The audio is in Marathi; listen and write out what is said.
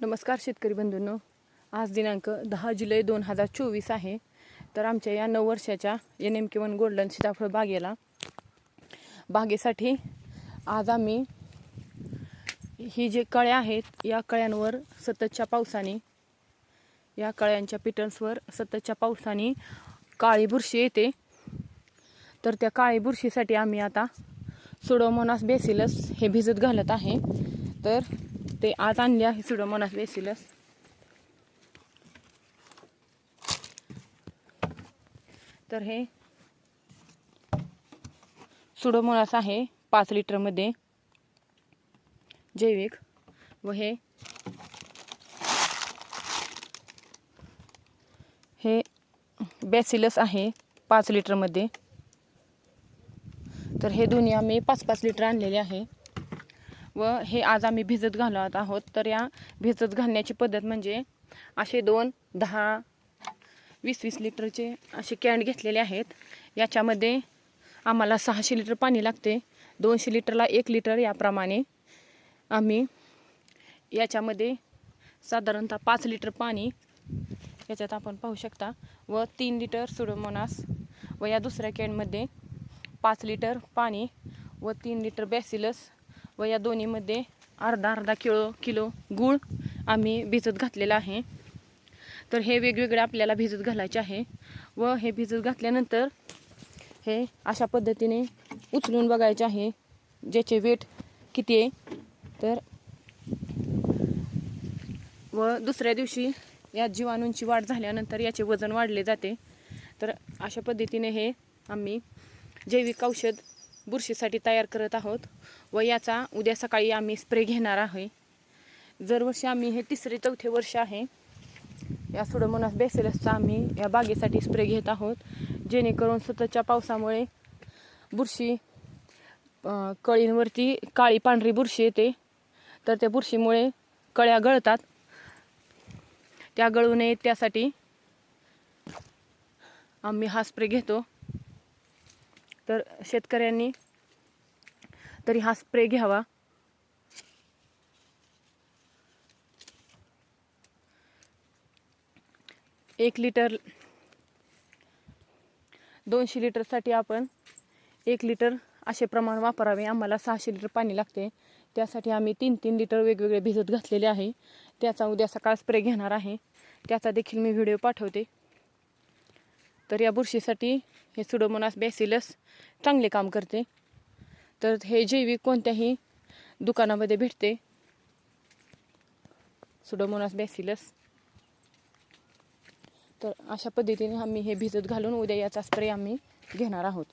नमस्कार शेतकरी बंधूंनो. आज दिनांक दहा जुलै दोन हजार चोवीस आहे. तर आमच्या या नऊ वर्षाच्या N M K one golden सीताफळ बागेला बागेसाठी आज आम्ही ही जे कळ्या आहेत या कळ्यांवर सततच्या पावसाने या कळ्यांच्या पिटर्न्सवर सततच्या पावसाने काळी बुरशी येते. तर त्या काळी बुरशीसाठी आम्ही आता सुडोमोनास बेसिलस हे भिजत घालत आहे. तर ते आज आणले आहे सुडोमोनास बेसिलस तर हे सुडोमोनास आहे पाच लिटरमध्ये जैविक व हे हे बेसिलस आहे पाच लिटरमध्ये तर हे दोन्ही आम्ही पाच पाच लिटर आणलेले आहे. व हे आज आम्ही भिजत घालत आहोत. तर या भिजत घालण्याची पद्धत म्हणजे असे दोन दहा वीस वीस लिटरचे असे कॅन घेतलेले आहेत. याच्यामध्ये आम्हाला सहाशे लिटर पाणी लागते. दोनशे लिटरला एक लिटर याप्रमाणे आम्ही याच्यामध्ये साधारणतः पाच लिटर पाणी याच्यात आपण पाहू शकता व तीन लिटर सुडोमोनास व या दुसऱ्या कॅनमध्ये पाच लिटर पाणी व तीन लिटर बॅसिलस व या दोन्हीमध्ये अर्धा अर्धा किलो किलो गूळ आम्ही भिजत घातलेला आहे. तर हे वेगवेगळे आपल्याला भिजत घालायचे आहे व हे भिजत घातल्यानंतर हे अशा पद्धतीने उचलून बघायचे आहे. ज्याचे वेट किती आहे? तर व दुसऱ्या दिवशी या जीवाणूंची वाढ झाल्यानंतर याचे वजन वाढले जाते. तर अशा पद्धतीने हे आम्ही जैविक औषध बुरशीसाठी तयार करत आहोत व याचा उद्या सकाळी आम्ही स्प्रे घेणार आहे. दरवर्षी आम्ही हे तिसरे चौथे वर्ष आहे या सुडोमोनास बेसेलसचा आम्ही या बागेसाठी स्प्रे घेत आहोत. जेणेकरून सततच्या पावसामुळे बुरशी कळींवरती काळी पांढरी बुरशी येते. तर त्या बुरशीमुळे कळ्या गळतात. त्या गळू नयेत त्यासाठी आम्ही हा स्प्रे घेतो. तर शेतकऱ्यांनी तरी हा स्प्रे घ्यावा. एक लिटर दोनशे लिटरसाठी आपण एक लिटर असे प्रमाण वापरावे. आम्हाला सहाशे लिटर पाणी लागते. त्यासाठी आम्ही तीन तीन लिटर वेगवेगळे भिजत घातलेले आहे. त्याचा उद्या सकाळ स्प्रे घेणार आहे. त्याचा देखील मी व्हिडिओ पाठवते. तर या बुरशीसाठी हे सुडोमोनास बॅसिलस चांगले काम करते. तर हे जैविक कोणत्याही दुकानामध्ये भेटते. Pseudomonas bacillus. तर अशा पद्धतीने आम्ही हे भिजत घालून उद्या याचा स्प्रे आम्ही घेणार आहोत.